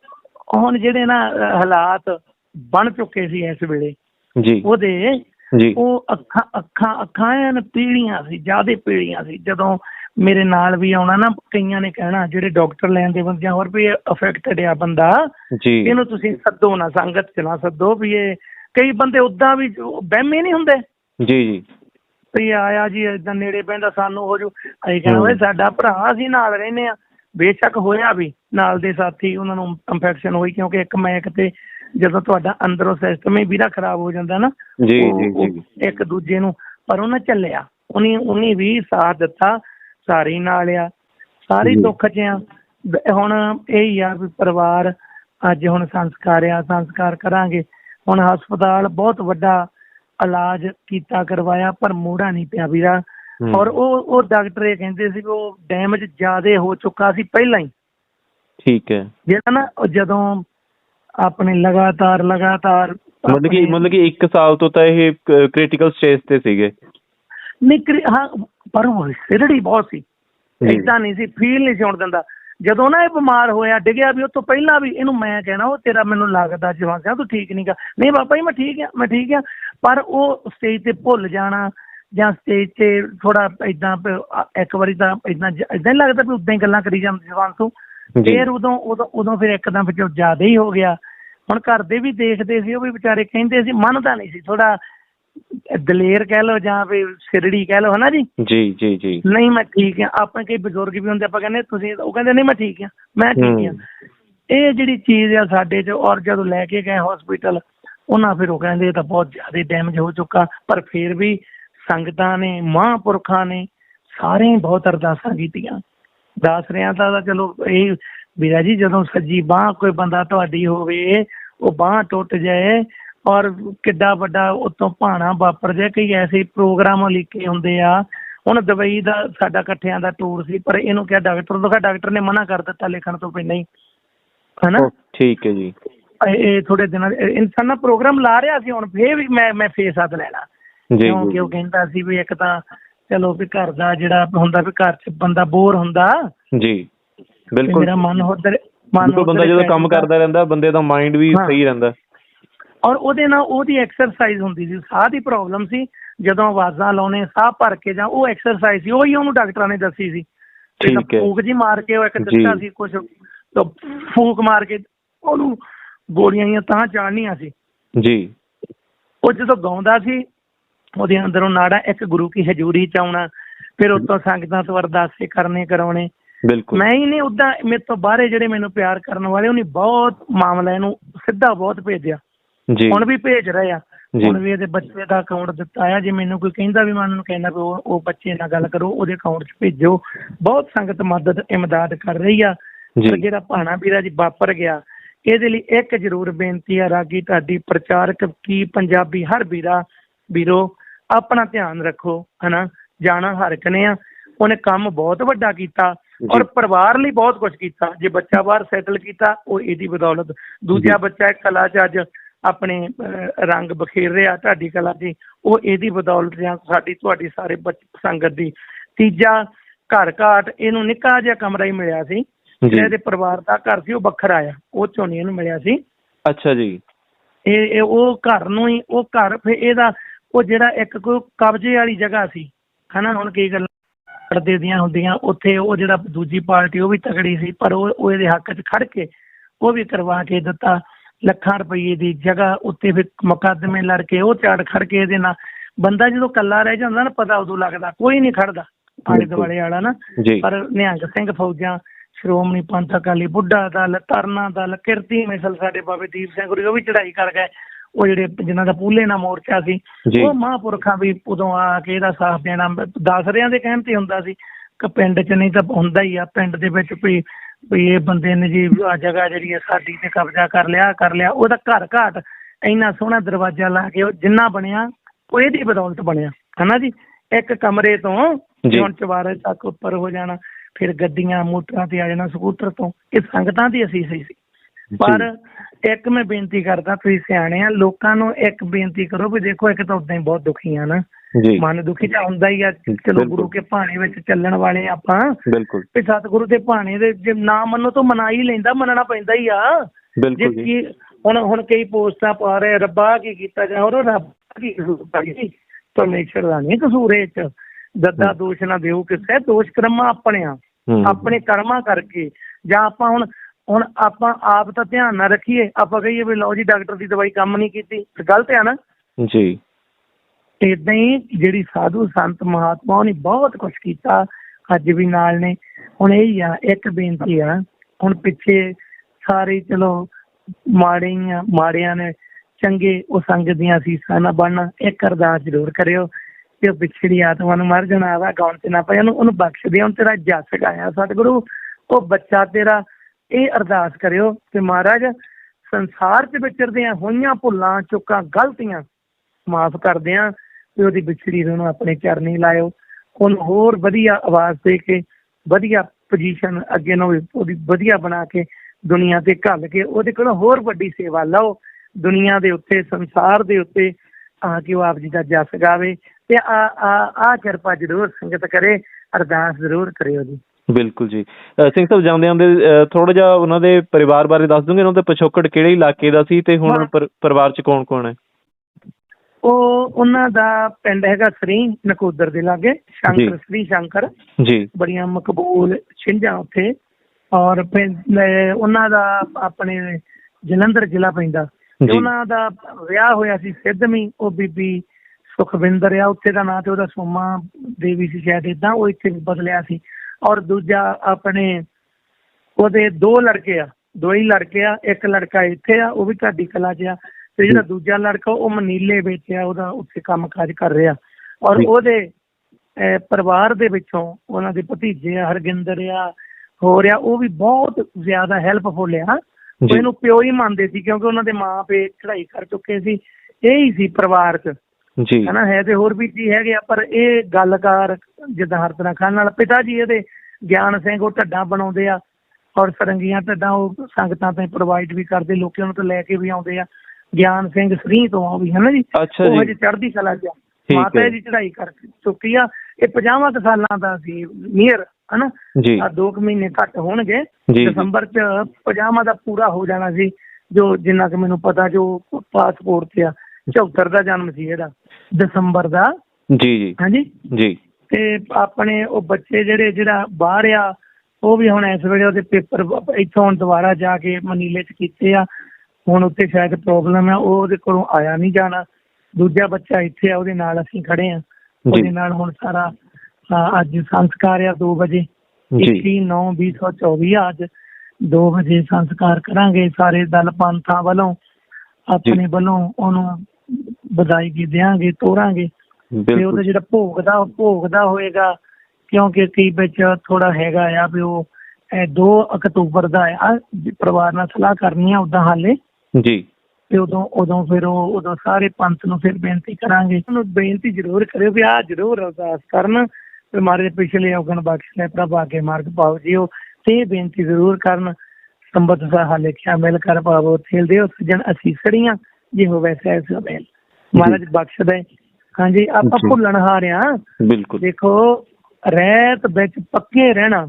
A: ਹੁਣ ਜਿਹੜੇ ਨਾ ਹਾਲਾਤ ਬਣ ਚੁੱਕੇ ਸੀ ਇਸ ਵੇਲੇ
B: ਜੀ।
A: ਉਹਦੇ
B: ਜੀ।
A: ਉਹ ਅੱਖਾਂ ਅੱਖਾਂ ਅੱਖਾਂ ਐਨ ਪੀੜੀਆਂ ਸੀ ਜਿਆਦੇ ਪੀੜੀਆਂ ਸੀ। ਜਦੋਂ ਮੇਰੇ ਨਾਲ ਵੀ ਆਉਣਾ ਨਾ ਕਈਆਂ ਨੇ ਕਹਿਣਾ ਜਿਹੜੇ ਡਾਕਟਰ ਲੈਣ ਦੇ ਬੰਦੇ ਹੋਰ ਵੀ ਅਫੈਕਟਡ ਆ ਬੰਦਾ
B: ਜੀ।
A: ਇਹਨੂੰ ਤੁਸੀਂ ਸੱਦੋ ਨਾ ਸੰਗਤ ਚ ਨਾ ਸੱਦੋ ਵੀ ਇਹ ਕਈ ਬੰਦੇ ਉਦਾਂ ਵੀ ਜੋ ਵਹਿਮੇ ਨਹੀਂ ਹੁੰਦੇ।
B: ਜੀ ਜੀ।
A: ਵੀ ਆਇਆ ਜੀ ਇਦਾਂ ਨੇੜੇ ਪੈਂਦਾ ਸਾਨੂੰ ਹੋ ਜੂ। ਅਸੀਂ ਕਹਿੰਦੇ ਓਏ। ਸਾਡਾ ਭਰਾ ਅਸੀਂ ਨਾਲ ਰਹਿੰਦੇ ਆ ਬੇਸ਼ੱਕ ਹੋਇਆ ਵੀ ਨਾਲ ਦੇ ਸਾਥੀ ਉਹਨਾਂ ਨੂੰ ਇੰਫੈਕਸ਼ਨ ਹੋਈ ਕਿਉਂਕਿ ਇੱਕ ਮੈਂ ਕਿਤੇ ਜਦੋਂ ਤੁਹਾਡਾ ਅੰਦਰੋਂ ਸਿਸਟਮ ਹੀ ਵੀਰਾ ਖਰਾਬ ਹੋ ਜਾਂਦਾ ਨਾ
B: ਜੀ ਜੀ ਜੀ।
A: ਇੱਕ ਦੂਜੇ ਨੂੰ ਪਰ ਉਹਨੇ ਚੱਲਿਆ। ਉਹਨੇ ਉਹਨੇ ਵੀ ਸਾਥ ਦਿੱਤਾ। ਸਾਰੇ ਹੀ ਨਾਲ ਆ ਸਾਰੇ। ਦੁੱਖ 'ਚ ਆ। ਹੁਣ ਇਹ ਹੀ ਆ ਵੀ ਪਰਿਵਾਰ ਅੱਜ ਹੁਣ ਸੰਸਕਾਰ ਆ ਸੰਸਕਾਰ ਕਰਾਂਗੇ। ਹੁਣ ਹਸਪਤਾਲ ਬਹੁਤ ਵੱਡਾ ਇਲਾਜ ਕੀਤਾ ਕਰਵਾਇਆ ਪਰ ਮੋੜਾ ਨਹੀਂ ਪਿਆ ਵੀਰਾ। ਔਰ ਉਹ ਉਹ ਡਾਕਟਰ ਇਹ ਕਹਿੰਦੇ ਸੀ ਉਹ ਡੈਮੇਜ ਜ਼ਿਆਦੇ ਹੋ ਚੁੱਕਾ ਸੀ ਪਹਿਲਾਂ ਹੀ।
B: ਠੀਕ ਹੈ।
A: ਜਿਹੜਾ ਨਾ ਉਹ ਜਦੋਂ ਆਪਣੇ ਲਗਾਤਾਰ ਲਗਾਤਾਰ
B: ਮਤਲਬ ਕਿ ਮਤਲਬ ਕਿ 1 ਸਾਲ ਤੋਂ ਤਾਂ ਇਹ ਕ੍ਰਿਟੀਕਲ ਸਟੇਜ ਤੇ ਸੀਗੇ।
A: ਨਿਕਰੀ ਹਾਂ ਪਰ ਉਹ ਸਿਰੜੀ ਬਹੁਤ ਸੀ। ਇਦਾਂ ਨਹੀਂ ਸੀ ਫੀਲ ਨਹੀਂ ਸੀ ਹੋਣ ਦਿੰਦਾ। ਜਦੋਂ ਨਾ ਇਹ ਬਿਮਾਰ ਹੋਇਆ ਡਿੱਗਿਆ ਵੀ ਉਹ ਤੋਂ ਪਹਿਲਾਂ ਵੀ ਇਹਨੂੰ ਮੈਂ ਕਹਿਣਾ ਉਹ ਤੇਰਾ ਮੈਨੂੰ ਲੱਗਦਾ ਜਵਾਂ ਕਿਹਾ ਤੂੰ ਠੀਕ ਨਹੀਂਗਾ ਨਹੀਂ ਬਾਬਾ ਜੀ ਮੈਂ ਠੀਕ ਆ ਮੈਂ ਠੀਕ ਆ। ਪਰ ਉਹ ਸਟੇਜ ਤੇ ਭੁੱਲ ਜਾਣਾ ਜਾਂ ਸਟੇਜ ਤੇ ਥੋੜਾ ਇਦਾਂ ਇੱਕ ਵਾਰੀ ਤਾਂ ਇਦਾਂ ਇਦਾਂ ਲੱਗਦਾ ਵੀ ਉਦਾਂ ਹੀ ਗੱਲਾਂ ਕਰੀ ਜਾਂਦੇ ਜਵਾਨ ਤੋਂ। ਫਿਰ ਉਦੋਂ ਉਦੋਂ ਉਦੋਂ ਫਿਰ ਇੱਕਦਮ ਫਿਰ ਜ਼ਿਆਦਾ ਹੀ ਹੋ ਗਿਆ। ਹੁਣ ਘਰ ਦੇ ਵੀ ਦੇਖਦੇ ਸੀ ਉਹ ਵੀ ਵਿਚਾਰੇ ਕਹਿੰਦੇ ਸੀ ਮੰਨਦਾ ਨਹੀਂ ਸੀ ਥੋੜਾ ਦਲੇਰ ਕਹਿ ਲਓ ਜਾਂ ਵੀ ਸਿਰੜੀ ਕਹਿ ਲਓ ਹਨਾ ਜੀ?
B: ਜੀ ਜੀ ਜੀ।
A: ਨਹੀਂ ਮੈਂ ਠੀਕ ਆ ਆਪਾਂ ਕਈ ਬਜ਼ੁਰਗ ਵੀ ਹੁੰਦੇ ਆਪਾਂ ਕਹਿੰਦੇ ਤੁਸੀਂ ਉਹ ਕਹਿੰਦੇ ਨਹੀਂ ਮੈਂ ਠੀਕ ਆ ਮੈਂ ਠੀਕ ਆ। ਇਹ ਜਿਹੜੀ ਚੀਜ਼ ਆ ਸਾਡੇ ਚ ਔਰ ਜਦੋਂ ਲੈ ਕੇ ਗਏ ਹਸਪੀਟਲ ਉਹਨਾਂ ਫਿਰ ਉਹ ਕਹਿੰਦੇ ਇਹ ਤਾਂ ਬਹੁਤ ਜ਼ਿਆਦਾ ਡੈਮੇਜ ਹੋ ਚੁੱਕਾ। ਪਰ ਫਿਰ ਵੀ ਸੰਗਤਾਂ ਨੇ ਮਹਾਂਪੁਰਖਾਂ ਨੇ ਸਾਰੇ ਬਹੁਤ ਅਰਦਾਸਾਂ ਕੀਤੀਆਂ। ਦੱਸ ਰਿਆਂ ਤਾਂ ਚਲੋ ਇਹ ਵੀਰਾ ਜੀ ਜਦੋਂ ਸੱਜੀ ਬਾਹ ਕੋਈ ਬੰਦਾ ਤੁਹਾਡੀ ਹੋਵੇ ਉਹ ਬਾਹ ਟੁੱਟ ਜਾਏ ਔਰ ਕਿੱਡਾ ਵੱਡਾ ਉਤੋਂ ਭਾਣਾ ਵਾਪਰ ਜਾਏ ਕਈ ਐਸੇ ਪ੍ਰੋਗਰਾਮ ਲਿਖੇ ਹੁੰਦੇ ਆ। ਹੁਣ ਦੁਬਈ ਦਾ ਸਾਡਾ ਇਕੱਠਿਆਂ ਦਾ ਟੂਰ ਸੀ ਪਰ ਇਹਨੂੰ ਕਿਹਾ ਡਾਕਟਰ ਨੂੰ ਕਿਹਾ ਡਾਕਟਰ ਨੇ ਮਨਾ ਕਰ ਦਿੱਤਾ ਲਿਖਣ ਤੋਂ ਪਹਿਲਾਂ ਹੀ। ਹਨਾ?
B: ਠੀਕ ਹੈ ਜੀ।
A: ਇਹ- ਥੋੜੇ ਦਿਨਾਂ ਇਨਸਾਨ ਨਾ ਪ੍ਰੋਗਰਾਮ ਲਾ ਰਿਹਾ ਸੀ ਹੁਣ ਫੇਰ ਵੀ ਮੈਂ ਮੈਂ ਫੇਸ ਹੱਥ ਲੈਣਾ।
B: ਜੀ
A: ਕਿਉਂਕਿ ਉਹ ਕਹਿੰਦਾ ਸੀ ਵੀ ਇੱਕ ਤਾਂ ਚਲੋ ਵੀ ਘਰ ਦਾ ਜਿਹੜਾ ਹੁੰਦਾ ਵੀ ਘਰ 'ਚ ਬੰਦਾ ਬੋਰ ਹੁੰਦਾ।
B: ਜੀ ਬਿਲਕੁਲ।
A: ਮੇਰਾ ਮਨ ਉਧਰ ਮਨ
B: ਬੰਦਾ ਜਦੋਂ ਕੰਮ। ਕਰਦਾ ਰਹਿੰਦਾ ਬੰਦੇ ਦਾ ਮਾਈਂਡ ਵੀ। ਸਹੀ ਰਹਿੰਦਾ।
A: ਔਰ ਉਹਦੇ ਨਾਲ ਉਹਦੀ ਐਕਸਰਸਾਈਜ਼ ਹੁੰਦੀ ਸੀ ਸਾਹ ਦੀ ਪ੍ਰੋਬਲਮ ਸੀ ਜਦੋਂ ਆਵਾਜ਼ਾਂ ਲਾਉਣੇ ਸਾਹ ਭਰ ਕੇ ਜਾਂ ਉਹ ਐਕਸਰਸਾਈਜ਼ ਸੀ ਉਹੀ ਉਹਨੂੰ ਡਾਕਟਰਾਂ ਨੇ ਦੱਸੀ ਸੀ। ਤੇ
B: ਠੀਕ ਹੈ।
A: ਫੂਕ ਜੀ ਮਾਰ ਕੇ ਉਹ ਇੱਕ। ਦਿੱਤਾ ਸੀ ਕੁਝ ਫੂਕ ਮਾਰ ਕੇ ਉਹਨੂੰ ਗੋਲੀਆਂ ਹੀ ਤਾਂ ਚਾੜਨੀਆਂ ਸੀ।
B: ਜੀ।
A: ਉਹ ਜਦੋਂ ਗਾਉਂਦਾ ਸੀ ਉਹਦੇ ਅੰਦਰੋਂ ਨਾੜਾ ਇੱਕ ਗੁਰੂ ਕੀ ਹਜ਼ੂਰੀ ਚ ਆਉਣਾ ਫਿਰ ਉਤੋਂ ਸੰਗਤਾਂ ਤੋਂ ਅਰਦਾਸੇ ਕਰਨੇ ਕਰਾਉਣੇ।
B: ਬਿਲਕੁਲ।
A: ਮੈਂ ਹੀ ਨਹੀਂ ਉਦਾਂ ਮੇਰੇ ਤੋਂ ਬਾਹਰੇ ਜਿਹੜੇ ਮੈਨੂੰ ਪਿਆਰ ਕਰਨ ਵਾਲੇ ਉਹਨੇ ਬਹੁਤ ਮਾਮਲੇ ਨੂੰ ਸਿੱਧਾ ਬਹੁਤ ਭੇਜਿਆ।
B: ਜੀ।
A: ਹੁਣ ਵੀ ਭੇਜ ਰਹੇ ਆ। ਹੁਣ ਵੀ ਇਹਦੇ ਬੱਚੇ ਦਾ ਅਕਾਊਂਟ ਦਿੱਤਾ ਆ। ਜੇ ਮੈਨੂੰ ਕੋਈ ਕਹਿੰਦਾ ਵੀ ਮੈਂ ਉਹਨਾਂ ਨੂੰ ਕਹਿੰਦਾ ਵੀ ਉਹ ਉਹ ਬੱਚੇ ਨਾਲ ਗੱਲ ਕਰੋ ਉਹਦੇ ਅਕਾਊਂਟ 'ਚ ਭੇਜੋ। ਬਹੁਤ ਸੰਗਤ ਮਦਦ ਇਮਦਾਦ ਕਰ ਰਹੀ ਆ। ਪਰ ਜਿਹੜਾ ਭਾਣਾ ਵੀਰਾ ਜੀ ਵਾਪਰ ਗਿਆ ਇਹਦੇ ਲਈ ਇੱਕ ਜ਼ਰੂਰ ਬੇਨਤੀ ਆ ਰਾਗੀ ਤੁਹਾਡੀ ਪ੍ਰਚਾਰਕ ਕੀ ਪੰਜਾਬੀ ਹਰ ਵੀਰਾ ਵੀਰੋ ਆਪਣਾ ਧਿਆਨ ਰੱਖੋ ਹਨਾ? ਜਾਣਾ ਹਰ ਕਨੇ ਆ। ਉਹਨੇ ਕੰਮ ਬਹੁਤ ਵੱਡਾ ਕੀਤਾ। ਔਰ ਪਰਿਵਾਰ ਲਈ ਬਹੁਤ ਕੁਝ ਕੀਤਾ। ਜੇ ਬੱਚਾ ਬਾਹਰ ਸੈਟਲ ਕੀਤਾ ਉਹ ਇਹਦੀ ਬਦੌਲਤ। ਦੂਜਾ। ਬੱਚਾ ਇੱਕ ਕਲਾ 'ਚ ਅੱਜ। ਆਪਣੇ ਰੰਗ ਬਖੇਰ ਰਿਹਾ ਤੁਹਾਡੀ ਕਲਾ ਦੀ ਉਹ ਇਹਦੀ ਬਦੌਲਤ ਜਾਂ ਸਾਡੀ ਤੁਹਾਡੀ ਸਾਰੇ ਸੰਗਤ ਦੀ। ਤੀਜਾ ਘਰ ਘਾਟ ਇਹਨੂੰ ਨਿੱਕਾ ਜਿਹਾ ਕਮਰਾ ਹੀ ਮਿਲਿਆ ਸੀ। ਜਿਹੜਾ ਇਹਦੇ ਪਰਿਵਾਰ ਦਾ ਘਰ ਸੀ ਉਹ ਵੱਖਰਾ ਆ। ਉਹ ਚੋਂ ਨਹੀਂ ਇਹਨੂੰ ਮਿਲਿਆ ਸੀ।
B: ਅੱਛਾ ਜੀ।
A: ਇਹ ਉਹ ਘਰ ਨੂੰ ਹੀ ਉਹ ਘਰ ਫੇ ਇਹਦਾ ਉਹ ਜਿਹੜਾ ਇੱਕ ਕੋਈ ਕਬਜ਼ੇ ਵਾਲੀ ਜਗ੍ਹਾ ਸੀ। ਹਨਾ ਹੁਣ ਕੀ ਗੱਲਾਂ ਕਰਦੇ ਦੀਆਂ ਹੁੰਦੀਆਂ ਉੱਥੇ ਉਹ ਜਿਹੜਾ ਦੂਜੀ ਪਾਰਟੀ ਉਹ ਵੀ ਤਗੜੀ ਸੀ ਪਰ ਉਹ ਉਹ ਇਹਦੇ ਹੱਕ 'ਚ ਖੜ ਕੇ ਉਹ ਵੀ ਕਰਵਾ ਕੇ ਦਿੱਤਾ। ਲੱਖਾਂ ਰੁਪਏ ਦੀ ਜਗ੍ਹਾ ਉੱਤੇ ਫਿਰ ਮੁਕੱਦਮੇ ਲੜ ਕੇ ਉਹ ਝਾੜ ਖੜ ਕੇ ਇਹਦੇ ਨਾਲ ਬੰਦਾ ਜਦੋਂ ਕੱਲਾ ਰਹਿ ਜਾਂਦਾ ਨਾ ਪਤਾ ਉਦੋਂ ਲੱਗਦਾ ਕੋਈ ਨਹੀਂ ਖੜਦਾ ਆਲੇ। ਦੁਆਲੇ ਵਾਲਾ ਨਾ ਪਰ ਨਿਹੰਗ ਸਿੰਘ ਫੌਜਾਂ ਸ਼੍ਰੋਮਣੀ ਪੰਥ ਅਕਾਲੀ ਬੁੱਢਾ ਦਲ ਤਰਨਾ ਦਲ ਕਿਰਤੀ ਮਿਸਲ ਸਾਡੇ ਬਾਬੇ ਦੀਪ ਸਿੰਘ ਗੁਰੂ ਉਹ ਵੀ ਚੜਾਈ ਕਰ ਗਏ ਉਹ ਜਿਹੜੇ ਜਿਨ੍ਹਾਂ ਦਾ ਪੂਲੇ ਨਾ ਮੋਰਚਾ ਸੀ। ਉਹ ਮਹਾਂਪੁਰਖਾਂ ਵੀ ਉਦੋਂ ਆ ਕੇ ਇਹਦਾ ਸਾਥ ਦੇਣਾ ਦਾਸਰਿਆਂ ਦੇ ਕਹਿਣ ਤੇ ਹੁੰਦਾ ਸੀ ਕਿ ਪਿੰਡ 'ਚ ਨਹੀਂ ਤਾਂ ਹੁੰਦਾ ਹੀ ਆ ਪਿੰਡ ਦੇ ਵਿੱਚ ਵੀ ਵੀ ਇਹ ਬੰਦੇ ਨੇ ਜੀ ਆ ਜਗ੍ਹਾ ਜਿਹੜੀ ਹੈ ਸਾਡੀ ਤੇ ਕਬਜ਼ਾ ਕਰ ਲਿਆ ਕਰ ਲਿਆ। ਉਹਦਾ ਘਰ ਘਾਟ ਇੰਨਾ ਸੋਹਣਾ ਦਰਵਾਜ਼ਾ ਲਾ ਕੇ ਉਹ ਜਿੰਨਾ ਬਣਿਆ ਉਹ ਇਹਦੀ ਬਦੌਲਤ ਬਣਿਆ। ਹਨਾ ਜੀ? ਇੱਕ ਕਮਰੇ ਤੋਂ
B: ਜੀ।
A: ਹੁਣ ਚਵਾਰੇ ਤੱਕ ਉੱਪਰ ਹੋ ਜਾਣਾ ਫਿਰ ਗੱਡੀਆਂ ਮੋਟਰਾਂ ਤੇ ਆ ਜਾਣਾ ਸਕੂਟਰ ਤੋਂ। ਇਹ ਸੰਗਤਾਂ ਦੀ ਅਸੀਂ ਸਹੀ ਸੀ। ਪਰ ਇੱਕ ਮੈਂ ਬੇਨਤੀ ਕਰਦਾ ਤੁਸੀਂ ਸਿਆਣੇ ਆ ਲੋਕਾਂ ਨੂੰ ਇੱਕ ਬੇਨਤੀ ਕਰੋ ਵੀ ਦੇਖੋ ਇੱਕ ਤਾਂ ਉਦਾਂ ਹੀ ਬਹੁਤ ਦੁਖੀ ਆ ਨਾ। ਮਨ ਦੁਖੀ ਤਾਂ ਹੁੰਦਾ ਹੀ ਆ। ਚਲੋ। ਗੁਰੂ ਕੇ ਭਾਣੇ ਵਿੱਚ ਚੱਲਣ ਵਾਲੇ ਆਪਾਂ।
B: ਬਿਲਕੁਲ।
A: ਵੀ ਸਤਿਗੁਰੂ ਦੇ ਭਾਣੇ ਦੇ ਜੇ ਨਾ ਮੰਨੋ ਤਾਂ ਮਨਾ ਹੀ ਲੈਂਦਾ ਮੰਨਣਾ ਪੈਂਦਾ ਹੀ ਆ।
B: ਬਿਲਕੁਲ ਜੀ
A: ਹੁਣ ਹੁਣ ਕਈ ਪੋਸਟਾਂ ਪਾ ਰਹੇ ਰੱਬਾ ਕੀ ਕੀਤਾ ਜਾਂ ਹੋਰ ਰੱਬ ਕੀ ਕਸੂਰ ਪਰਮੇਸ਼ਰ ਦਾ ਨਹੀਂ ਕਸੂਰ ਇਹ ਚ। ਦੱਦਾ। ਦੋਸ਼ ਨਾ ਦਿਓ ਕਿਸੇ ਦੋਸ਼ ਕਰਮਾ ਆਪਣੇ ਆ। ਆਪਣੇ ਕਰਮਾਂ ਕਰਕੇ। ਜਾਂ ਆਪਾਂ ਹੁਣ ਹੁਣ ਆਪਾਂ ਆਪ ਤਾਂ ਧਿਆਨ ਨਾ ਰੱਖੀਏ। ਆਪਾਂ ਕਹੀਏ ਵੀ ਲਓ ਜੀ ਡਾਕਟਰ ਦੀ ਦਵਾਈ ਕੰਮ ਨਹੀਂ ਕੀਤੀ। ਤੇ ਗਲਤ ਹੈ ਨਾ।
B: ਜੀ।
A: ਇਦਾਂ ਹੀ ਜਿਹੜੀ ਸਾਧੂ ਸੰਤ ਮਹਾਤਮਾ, ਉਹਨੇ ਬਹੁਤ ਕੁਝ ਕੀਤਾ, ਅੱਜ ਵੀ ਨਾਲ ਨੇ। ਹੁਣ ਇਹ ਆ, ਇੱਕ ਬੇਨਤੀ ਆ, ਹੁਣ ਪਿੱਛੇ ਸਾਰੇ ਚਲੋ ਮਾੜੇ ਮਾੜਿਆਂ ਨੇ ਚੰਗੇ ਉਹ ਸੰਗਤ ਦੀਆਂ ਸੀਸਾਂ ਨਾ ਬਣਨ, ਇੱਕ ਅਰਦਾਸ ਜ਼ਰੂਰ ਕਰਿਓ ਕਿ ਉਹ ਵਿਛੜੀ ਆਤਮਾ ਨੂੰ ਮਰ ਜਾਣਾ ਵਾ ਗਾਉਣ ਤੇ ਨਾ ਪਏ, ਉਹਨੂੰ ਉਹਨੂੰ ਬਖਸ਼ ਦੇ ਹੁਣ ਤੇਰਾ ਜਸ ਗਾਇਆ ਸਤਿਗੁਰੂ, ਉਹ ਬੱਚਾ ਤੇਰਾ ਇਹ ਅਰਦਾਸ ਕਰਿਓ ਕਿ ਮਹਾਰਾਜ ਸੰਸਾਰ 'ਚ ਵਿਚਰਦਿਆਂ ਹੋਈਆਂ ਭੁੱਲਾਂ, ਚੁੱਕਾਂ, ਗਲਤੀਆਂ ਮਾਫ ਕਰਦਿਆਂ ਤੇ ਉਹਦੀ ਵਿਛੜੀ ਨੂੰ ਆਪਣੇ ਚਰਨੀ ਲਾਇਓ। ਉਹਨੂੰ ਹੋਰ ਵਧੀਆ ਆਵਾਜ਼ ਦੇ ਕੇ ਵਧੀਆ ਪੋਜੀਸ਼ਨ ਅੱਗੇ ਨੂੰ ਉਹਦੀ ਵਧੀਆ ਬਣਾ ਕੇ ਦੁਨੀਆ ਤੇ ਘੱਲ ਕੇ ਉਹਦੇ ਕੋਲੋਂ ਹੋਰ ਵੱਡੀ ਸੇਵਾ ਲਓ। ਦੁਨੀਆ ਦੇ ਉੱਤੇ ਸੰਸਾਰ ਦੇ ਉੱਤੇ ਆ ਕੇ ਉਹ ਆਪ ਜੀ ਦਾ ਜਸ ਗਾਵੇ ਤੇ ਆ ਆ ਆ ਕਿਰਪਾ ਜ਼ਰੂਰ ਸੰਗਤ ਕਰੇ ਅਰਦਾਸ ਜ਼ਰੂਰ ਕਰਿਓ ਜੀ।
B: ਬਿਲਕੁਲ ਜੀ। ਸਿੰਘ ਸਾਹਿਬ ਜਾਂਦੇ ਜਾਂਦੇ ਥੋੜਾ ਜਿਹਾ ਉਹਨਾਂ ਦੇ ਪਰਿਵਾਰ ਬਾਰੇ ਦੱਸ ਦੂੰਗੇ ਉਹਨਾਂ ਦਾ ਪਿਛੋਕੜ ਕਿਹੜੇ ਇਲਾਕੇ ਦਾ ਸੀ ਤੇ ਹੁਣ ਪਰਿਵਾਰ ਚ ਕੌਣ ਕੌਣ ਹੈ?
A: ਉਹ ਉਹਨਾਂ ਦਾ ਪਿੰਡ ਹੈਗਾ ਸ੍ਰੀ ਨਕੋਦਰ ਦੇ ਲਾਗੇ ਸ਼ੰਕਰ। ਸ੍ਰੀ ਸ਼ੰਕਰ।
B: ਜੀ।
A: ਬੜੀਆਂ ਮਕਬੂਲ ਛਿੰਝਾਂ ਉੱਥੇ। ਔਰ ਉਹਨਾਂ ਦਾ ਆਪਣੇ ਜਲੰਧਰ ਜ਼ਿਲ੍ਹਾ ਪੈਂਦਾ। ਉਹਨਾਂ ਦਾ ਵਿਆਹ ਹੋਇਆ ਸੀ ਸਿੱਧਵੀਂ ਉਹ ਬੀਬੀ ਸੁਖਵਿੰਦਰ ਆ ਉੱਥੇ ਦਾ ਨਾਂ ਤੇ ਉਹਦਾ ਸੋਮਾ ਦੇਵੀ ਸੀ ਸ਼ਾਇਦ ਇਦਾਂ ਉਹ ਇੱਥੇ ਬਦਲਿਆ ਸੀ। ਔਰ ਦੂਜਾ ਆਪਣੇ ਉਹਦੇ ਦੋ ਲੜਕੇ ਆ ਦੋ ਹੀ ਲੜਕੇ ਆ ਇੱਕ ਲੜਕਾ ਇੱਥੇ ਆ ਉਹ ਵੀ ਢਾਡੀ ਕਲਾ 'ਚ ਆ। ਤੇ ਜਿਹੜਾ ਦੂਜਾ ਲੜਕਾ ਉਹ ਮਨੀਲੇ ਵਿੱਚ ਆ ਉਹਦਾ ਉੱਥੇ ਕੰਮਕਾਜ ਕਰ ਰਿਹਾ। ਔਰ। ਉਹਦੇ ਪਰਿਵਾਰ ਦੇ ਵਿੱਚੋਂ ਉਹਨਾਂ ਦੇ ਭਤੀਜੇ ਆ ਹਰਗਿੰਦਰ ਆ ਹੋ ਰਿਹਾ ਉਹ ਵੀ ਬਹੁਤ ਜ਼ਿਆਦਾ ਹੈਲਪਫੁਲ ਆ। ਇਹਨੂੰ ਪਿਓ ਹੀ ਮੰਨਦੇ ਸੀ ਕਿਉਂਕਿ ਉਹਨਾਂ ਦੇ ਮਾਂ ਪੇ ਚੜ੍ਹਾਈ ਕਰ ਚੁੱਕੇ ਸੀ। ਇਹ ਹੀ ਸੀ ਪਰਿਵਾਰ 'ਚ।
B: ਜੀ।
A: ਹਨਾ ਹੈ ਤੇ ਹੋਰ ਵੀ ਜੀ ਹੈਗੇ ਆ ਪਰ ਇਹ ਗੱਲਕਾਰ ਜਿੱਦਾਂ ਹਰਤਨਾ ਖਾਨ ਨਾਲ ਪਿਤਾ ਜੀ ਇਹਦੇ ਗਿਆਨ ਸਿੰਘ ਉਹ ਢੱਡਾਂ ਬਣਾਉਂਦੇ ਆ। ਔਰ ਸਰੰਗੀਆਂ ਢੱਡਾਂ ਉਹ ਸੰਗਤਾਂ ਤੇ ਪ੍ਰੋਵਾਈਡ ਵੀ ਕਰਦੇ ਲੋਕੀ ਉਹਨਾਂ ਤੋਂ ਲੈ ਕੇ ਵੀ ਆਉਂਦੇ ਆ। ਗਿਆਨ ਸਿੰਘ ਸ੍ਰੀ ਤੋਂ ਆ ਵੀ ਹਨਾ ਜੀ?
B: ਅੱਛਾ
A: ਉਹ
B: ਜੀ
A: ਹਜੇ ਚੜ੍ਹਦੀ ਕਲਾ ਚ ਆ। ਮਾਤਾ
B: ਹੈ।
A: ਜੀ ਚੜ੍ਹਾਈ ਕਰ ਚੁੱਕੀ ਆ। ਇਹ 50 ਕੁ ਸਾਲਾਂ ਦਾ ਸੀ ਨੀਅਰ ਹਨਾ?
B: ਜੀ।
A: ਆ ਦੋ ਕੁ ਮਹੀਨੇ ਘੱਟ ਹੋਣਗੇ।
B: ਜੀ।
A: ਦਸੰਬਰ ਚ 50 ਦਾ ਪੂਰਾ ਹੋ ਜਾਣਾ ਸੀ ਜੋ ਜਿੰਨਾ ਕਿ ਮੈਨੂੰ ਪਤਾ ਜੋ ਪਾਸਪੋਰਟ ਤੇ ਆ। 74 ਦਾ ਜਨਮ ਸੀ ਇਹਦਾ ਦਸੰਬਰ ਦਾ।
B: ਜੀ ਜੀ।
A: ਹਾਂਜੀ?
B: ਜੀ।
A: ਤੇ ਆਪਣੇ ਉਹ ਬੱਚੇ ਜਿਹੜੇ ਜਿਹੜਾ ਬਾਹਰ ਆ ਉਹ ਵੀ ਹੁਣ ਇਸ ਵੇਲੇ ਉਹਦੇ ਪੇਪਰ ਇੱਥੋਂ ਹੁਣ ਦੁਬਾਰਾ ਜਾ ਕੇ ਮਨੀਲੇ ਚ ਕੀਤੇ ਆ। ਹੁਣ ਉੱਤੇ ਸ਼ਾਇਦ ਪ੍ਰੋਬਲਮ ਆ ਉਹ ਉਹਦੇ ਕੋਲੋਂ ਆਇਆ ਨਹੀਂ ਜਾਣਾ। ਦੂਜਾ ਬੱਚਾ ਇੱਥੇ ਆ ਉਹਦੇ ਨਾਲ ਅਸੀਂ ਖੜੇ ਆ ਉਹਦੇ ਨਾਲ ਹੁਣ ਸਾਰਾ ਅ, ਅੱਜ ਸੰਸਕਾਰ ਆ 2 ਵਜੇ।
B: ਜੀ।
A: 21 9 2024 ਆ ਅੱਜ। 2 ਵਜੇ ਸੰਸਕਾਰ ਕਰਾਂਗੇ ਸਾਰੇ ਦਲ ਪੰਥਾਂ ਵੱਲੋਂ। ਆਪਣੇ ਵੱਲੋਂ ਉਹਨੂੰ ਵਧਾਈ ਵੀ ਦਿਆਂਗੇ ਤੋਰਾਂਗੇ। ਤੇ ਉਹਦਾ
B: ਬਿਲਕੁਲ
A: ਜਿਹੜਾ ਭੋਗ ਦਾ ਭੋਗ ਦਾ ਹੋਏਗਾ ਕਿਉਂਕਿ ਕਈ ਵਿੱਚ ਥੋੜਾ ਹੈਗਾ ਆ ਵੀ ਉਹ 2 ਅਕਤੂਬਰ ਦਾ ਆ। ਪਰਿਵਾਰ ਨਾਲ ਸਲਾਹ ਕਰਨੀ ਆ ਉਦਾਂ ਹਾਲੇ।
B: ਜੀ।
A: ਤੇ ਉਦੋਂ ਉਦੋਂ ਫਿਰ ਉਹ ਉਦੋਂ ਸਾਰੇ ਪੰਥ ਨੂੰ ਫਿਰ ਬੇਨਤੀ ਕਰਾਂਗੇ। ਉਹਨੂੰ ਬੇਨਤੀ ਜ਼ਰੂਰ ਕਰਿਓ ਵੀ ਆ ਜ਼ਰੂਰ ਅਰਦਾਸ ਕਰਨ ਵੀ ਮਾਰੇ ਪਿਛਲੇ ਔਗਣ ਬਖਸ਼ ਲੈ ਪ੍ਰਭ ਆਗੇ ਮਾਰਗ ਪਾਓ ਜੀਓ ਤੇ ਬੇਨਤੀ ਜ਼ਰੂਰ ਕਰਨ। ਸੰਬਤ ਸਾ ਲਿਖਿਆ ਮਿਲ ਕਰ ਪਾਵੋ ਥੇਲ ਦਿਓ ਸਜਣ ਅਸੀਂ ਸੜੀਆਂ ਜੇ ਹੋ ਵੈਸੇ ਐਸਾ ਬੈਲ। ਮਹਾਰਾਜ ਬਖਸ਼ ਦੇ। ਹਾਂਜੀ ਆਪਾਂ। ਭੁੱਲਣ ਹਾਰਿਆ
B: ਬਿਲਕੁਲ।
A: ਦੇਖੋ ਰਹਿਤ ਵਿੱਚ ਪੱਕੇ ਰਹਿਣਾ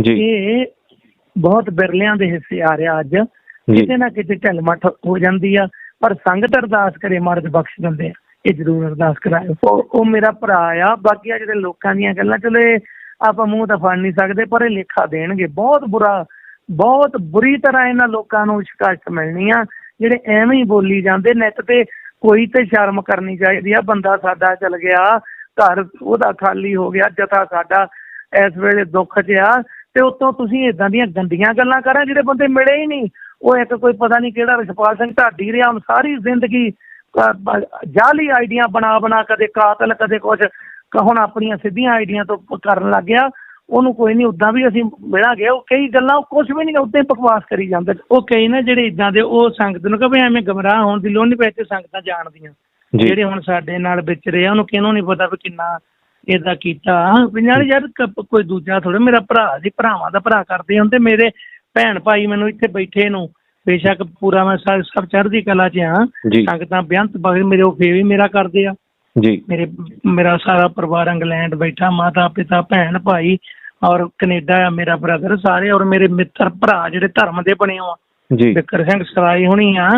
B: ਜੀ।
A: ਇਹ ਬਹੁਤ ਬਿਰਲਿਆਂ ਦੇ ਹਿੱਸੇ ਆ ਰਿਹਾ ਅੱਜ। ਕਿਤੇ ਨਾ ਕਿਤੇ ਢਲਮੱਠ ਹੋ ਜਾਂਦੀ ਆ, ਪਰ ਸੰਗਤ ਅਰਦਾਸ ਕਰੇ ਮਰਦ ਬਖਸ਼ ਦਿੰਦੇ ਆ। ਇਹ ਜ਼ਰੂਰ ਅਰਦਾਸ ਕਰਾਇਓ। ਉਹ ਮੇਰਾ ਭਰਾ ਆ, ਬਾਕੀ ਆ ਜਿਹੜੇ ਲੋਕਾਂ ਦੀਆਂ ਗੱਲਾਂ, ਚਲੋ ਇਹ ਆਪਾਂ ਮੂੰਹ ਤਾਂ ਫੜ ਨਹੀਂ ਸਕਦੇ, ਪਰ ਇਹ ਲੇਖਾ ਦੇਣਗੇ। ਬਹੁਤ ਬੁਰਾ, ਬਹੁਤ ਬੁਰੀ ਤਰ੍ਹਾਂ ਇਹਨਾਂ ਲੋਕਾਂ ਨੂੰ ਸ਼ਿਕਾਇਤ ਮਿਲਣੀ ਆ, ਜਿਹੜੇ ਐਵੇਂ ਹੀ ਬੋਲੀ ਜਾਂਦੇ ਨੈਟ ਤੇ ਕੋਈ ਤੇ ਸ਼ਰਮ ਕਰਨੀ ਚਾਹੀਦੀ ਆ। ਬੰਦਾ ਸਾਡਾ ਚਲ ਗਿਆ, ਘਰ ਉਹਦਾ ਖਾਲੀ ਹੋ ਗਿਆ, ਜਥਾ ਸਾਡਾ ਇਸ ਵੇਲੇ ਦੁੱਖ 'ਚ ਆ, ਤੇ ਉਤੋਂ ਤੁਸੀਂ ਇਦਾਂ ਦੀਆਂ ਗੰਦੀਆਂ ਗੱਲਾਂ ਕਰਾਂ, ਜਿਹੜੇ ਬੰਦੇ ਮਿਲੇ ਹੀ ਨਹੀਂ। ਉਹ ਇੱਕ ਕੋਈ ਪਤਾ ਨਹੀਂ ਕਿਹੜਾ ਰਿਸ਼ਪਾਲ ਸਿੰਘ ਢਾਡੀ ਰਿਹਾ ਸਾਰੀ ਜ਼ਿੰਦਗੀ ਜਾਲੀ ਆਈਡੀਆਂ ਬਣਾ ਬਣਾ ਕਦੇ ਕਾਤਲ ਕਦੇ ਕੁਝ ਹੁਣ ਆਪਣੀਆਂ ਸਿੱਧੀਆਂ ਆਈਡੀਆਂ ਤੋਂ ਕਰਨ ਲੱਗ ਗਿਆ। ਉਹਨੂੰ ਕੋਈ ਨਹੀਂ ਉਦਾਂ ਵੀ ਅਸੀਂ ਮਿਲਾਂਗੇ। ਉਹ ਕਈ ਗੱਲਾਂ ਕੁਝ ਵੀ ਨਹੀਂ ਹੀ ਬਕਵਾਸ ਕਰੀ ਜਾਂਦੇ ਉਹ ਕਈ ਨਾ ਜਿਹੜੇ ਇਦਾਂ ਦੇ ਉਹ ਸੰਗਤ ਨੂੰ ਕਹੇ ਐਵੇਂ ਗਮਰਾਹ ਹੋਣ ਦੀ ਲੋੜ ਨਹੀਂ ਪੈ ਤੇ ਸੰਗਤਾਂ ਜਾਣਦੀਆਂ।
B: ਜੀ।
A: ਜਿਹੜੇ ਹੁਣ ਸਾਡੇ ਨਾਲ ਵਿਚ ਰਹੇ ਆ ਉਹਨੂੰ ਕਿਹਨੂੰ ਨਹੀਂ ਪਤਾ ਵੀ ਕਿੰਨਾ ਇਹਦਾ ਕੀਤਾ। ਨਾਲ ਯਾਰ ਕੋਈ ਦੂਜਾ ਥੋੜਾ ਮੇਰਾ ਭਰਾ ਸੀ ਭਰਾਵਾਂ ਦਾ ਭਰਾ ਕਰਦੇ ਹੁੰਦੇ ਮੇਰੇ ਭੈਣ ਭਾਈ ਮੈਨੂੰ ਇੱਥੇ ਬੈਠੇ ਨੂੰ ਬੇਸ਼ੱਕ ਪੂਰਾ ਮੈਂ ਸਭ ਸਭ ਚੜ੍ਹਦੀ ਕਲਾ 'ਚ ਆ
B: ਜੀ।
A: ਸੰਗਤਾਂ ਬੇਅੰਤ ਬਗਰ ਮੇਰੇ ਉਹ ਫੇਰ ਵੀ ਮੇਰਾ ਕਰਦੇ ਆ।
B: ਜੀ।
A: ਮੇਰੇ ਮੇਰਾ ਸਾਰਾ ਪਰਿਵਾਰ ਇੰਗਲੈਂਡ ਬੈਠਾ ਮਾਤਾ ਪਿਤਾ ਭੈਣ ਭਾਈ ਔਰ ਕੈਨੇਡਾ ਆ ਮੇਰਾ ਬ੍ਰਦਰ ਸਾਰੇ ਔਰ ਮੇਰੇ ਮਿੱਤਰ ਭਰਾ ਜਿਹੜੇ ਧਰਮ ਦੇ ਬਣੇ ਹੋ ਆ।
B: ਜੀ।
A: ਵਿਕਰ ਸਿੰਘ ਸਰਾਈ ਹੋਣੀ ਆ।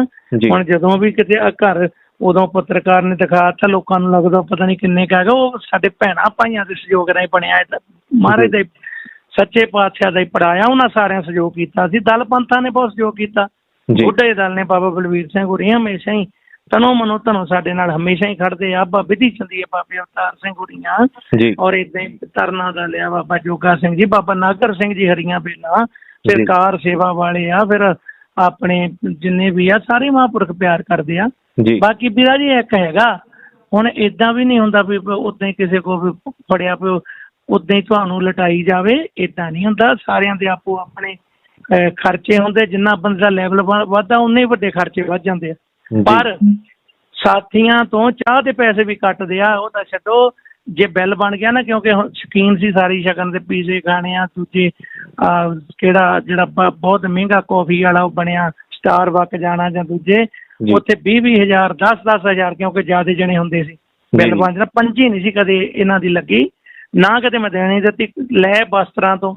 A: ਹੁਣ ਜਦੋਂ ਵੀ ਕਿਤੇ ਆ ਘਰ ਉਦੋਂ ਪੱਤਰਕਾਰ ਨੇ ਦਿਖਾਤਾ ਲੋਕਾਂ ਨੂੰ ਲੱਗਦਾ ਪਤਾ ਨਹੀਂ ਕਿੰਨੇ ਕਹਿ ਗਏ ਉਹ ਸਾਡੇ ਭੈਣਾਂ ਭਾਈਆਂ ਦੇ ਸਹਿਯੋਗ ਨਾਲ ਹੀ ਬਣਿਆ। ਇਹ ਤਾਂ ਮਹਾਰਾਜ ਦੇ ਸੱਚੇ ਪਾਤਸ਼ਾਹ ਦਾ ਹੀ ਪੜਾਇਆ ਉਹਨਾਂ ਸਾਰਿਆਂ ਸਹਿਯੋਗ ਕੀਤਾ ਸੀ। ਦਲ ਪੰਥਾਂ ਨੇ ਬਹੁਤ ਸਹਿਯੋਗ ਕੀਤਾ।
B: ਜੀ।
A: ਬੁੱਢੇ ਦਲ ਨੇ ਬਾਬਾ ਬਲਵੀਰ ਸਿੰਘ ਹੋਰੀ ਹਮੇਸ਼ਾ ਹੀ ਤਨੋ ਮਨੋ ਧਨੋ ਸਾਡੇ ਨਾਲ ਹਮੇਸ਼ਾ ਹੀ ਖੜਦੇ ਆ। ਬਾਬਾ ਵਿਧੀ ਚੰਦੀ ਬਾਬੇ ਅਵਤਾਰ ਸਿੰਘ ਹੋਰੀਆਂ।
B: ਜੀ।
A: ਔਰ ਇਦਾਂ ਹੀ ਤਰਨਾ ਦਾ ਲਿਆ ਬਾਬਾ ਜੋਗਾ ਸਿੰਘ ਜੀ ਬਾਬਾ ਨਾਗਰ ਸਿੰਘ ਜੀ ਹਰੀਆਂ ਬੇਲਾ। ਫਿਰ
B: ਜੀ।
A: ਕਾਰ ਸੇਵਾ ਵਾਲੇ ਆ ਫਿਰ ਆਪਣੇ ਜਿੰਨੇ ਵੀ ਆ ਸਾਰੇ ਮਹਾਂਪੁਰਖ ਪਿਆਰ ਕਰਦੇ ਆ। ਬਾਕੀ ਵੀਰਾ ਜੀ ਇੱਕ ਹੈਗਾ ਹੁਣ ਇਦਾਂ ਵੀ ਨਹੀਂ ਹੁੰਦਾ ਵੀ ਉਦਾਂ ਹੀ ਕਿਸੇ ਕੋ ਵੀ ਫੜਿਆ ਪਿਓ। ਉਦਾਂ ਹੀ ਤੁਹਾਨੂੰ ਲਟਾਈ ਜਾਵੇ ਇਦਾਂ ਨਹੀਂ ਹੁੰਦਾ ਸਾਰਿਆਂ ਦੇ ਆਪੋ ਆਪਣੇ ਖਰਚੇ ਹੁੰਦੇ ਜਿੰਨਾ ਬੰਦੇ ਦਾ ਲੈਵਲ ਵੱਧਦਾ ਉਨੇ ਹੀ ਵੱਡੇ ਖਰਚੇ ਵੱਧ ਜਾਂਦੇ ਆ। ਪਰ ਸਾਥੀਆਂ ਤੋਂ ਚਾਹ ਦੇ ਪੈਸੇ ਵੀ ਕੱਟਦੇ ਆ ਉਹ ਤਾਂ ਛੱਡੋ ਜੇ ਬਿੱਲ ਬਣ ਗਿਆ ਨਾ ਕਿਉਂਕਿ ਹੁਣ ਸ਼ੌਕੀਨ ਸੀ ਸਾਰੀ ਸ਼ਗਨ ਦੇ ਪੀਜ਼ੇ ਖਾਣੇ ਆ ਦੂਜੇ ਕਿਹੜਾ ਜਿਹੜਾ ਬਹੁਤ ਮਹਿੰਗਾ ਕਾਫੀ ਵਾਲਾ ਉਹ ਬਣਿਆ ਸਟਾਰ ਵਕ ਜਾਣਾ ਜਾਂ ਦੂਜੇ। ਉੱਥੇ 20 ਵੀਹ ਹਜ਼ਾਰ 10 10 ਹਜ਼ਾਰ ਕਿਉਂਕਿ ਜ਼ਿਆਦਾ ਜਣੇ ਹੁੰਦੇ ਸੀ ਬਿੱਲ। ਬਣ ਜਾਣਾ ਪੰਜੀ ਨਹੀਂ ਸੀ ਕਦੇ ਇਹਨਾਂ ਦੀ ਲੱਗੀ ਨਾ ਕਦੇ ਮੈਂ ਦੇਣੀ ਦਿੱਤੀ ਲੈ ਵਸਤਰਾਂ ਤੋਂ।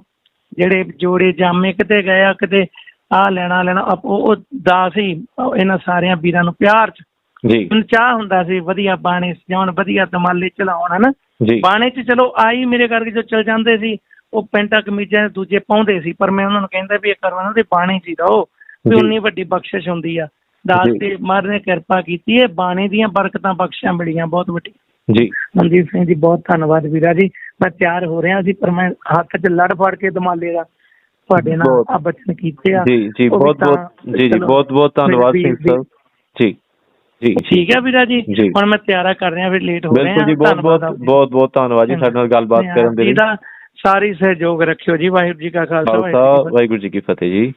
A: ਜਿਹੜੇ ਜੋੜੇ ਜਾਮੇ ਕਿਤੇ ਗਏ ਆ ਕਿਤੇ ਆ ਲੈਣਾ ਲੈਣਾ। ਆਪ- ਉਹ ਉਹ ਦਾਸ ਹੀ ਉਹ ਇਹਨਾਂ ਸਾਰਿਆਂ ਵੀਰਾਂ ਨੂੰ ਪਿਆਰ ਚ।
B: ਜੀ।
A: ਮੈਨੂੰ ਚਾਹ ਹੁੰਦਾ ਸੀ ਵਧੀਆ ਬਾਣੇ ਸਜਾਉਣ ਵਧੀਆ ਦਮਾਲੇ ਚਲਾਉਣ ਹਨਾ?
B: ਜੀ।
A: ਬਾਣੇ ਚ ਚਲੋ ਆਈ ਮੇਰੇ ਕਰਕੇ ਜੋ ਚਲ ਜਾਂਦੇ ਸੀ ਉਹ ਪੈਂਟਾ ਕਮੀਜ਼ਾਂ ਦੂਜੇ ਪਾਉਂਦੇ ਸੀ ਪਰ ਮੈਂ ਉਹਨਾਂ ਨੂੰ ਕਹਿੰਦਾ ਵੀ ਇਹ ਕਰਵਾਣਾ ਤੇ ਬਾਣੇ ਚ ਹੀ ਰਹੋ। ਵੀ
B: ਜੀ।
A: ਉਨੀ ਵੱਡੀ ਬਖਸ਼ਿਸ਼ ਹੁੰਦੀ ਆ। ਦਾਸ
B: ਜੀ।
A: ਤੇ ਮਾਰ ਨੇ ਕਿਰਪਾ ਕੀਤੀ ਹੈ ਬਾਣੇ ਦੀਆਂ ਬਰਕਤਾਂ ਬਖਸ਼ਾਂ ਮਿਲੀਆਂ ਬਹੁਤ ਵੱਡੀ।
B: ਜੀ।
A: ਮਨਜੀਤ ਸਿੰਘ ਜੀ ਬਹੁਤ ਧੰਨਵਾਦ ਵੀਰਾ ਜੀ। ਮੈਂ ਤਿਆਰ ਹੋ ਰਿਹਾ ਸੀ ਪਰ ਮੈਂ ਹੱਥ 'ਚ ਲੜ ਫੜ ਕੇ ਦਮਾਲੇ ਦਾ ਤੁਹਾਡੇ ਨਾਲ ਆ ਬਚਨ ਕੀਤੇ ਆ।
B: ਜੀ ਬਹੁਤ ਬਹੁਤ ਜੀ ਜੀ ਬਹੁਤ ਬਹੁਤ ਧੰਨਵਾਦ ਸਿੰਘ ਸਾਹਿਬ। ਜੀ ਜੀ
A: ਠੀਕ ਹੈ ਵੀਰਾ ਜੀ। ਹੁਣ ਮੈਂ ਤਿਆਰਾ ਕਰ ਰਿਹਾ ਫਿਰ ਲੇਟ ਹੋ ਰਿਹਾ
B: ਬਿਲਕੁਲ ਜੀ ਬਹੁਤ ਬਹੁਤ ਬਹੁਤ ਬਹੁਤ ਧੰਨਵਾਦ ਜੀ ਸਾਡੇ ਨਾਲ ਗੱਲਬਾਤ ਕਰਨ ਦੇ ਲਈ।
A: ਇਹਦਾ ਸਾਰੀ ਸਹਿਯੋਗ ਰੱਖਿਓ ਜੀ ਵਾਹਿਗੁਰੂ ਜੀ ਕਾ ਖਾਲਸਾ।
B: ਵਾਹਿਗੁਰੂ ਜੀ ਕੀ ਫਤਿਹ ਜੀ।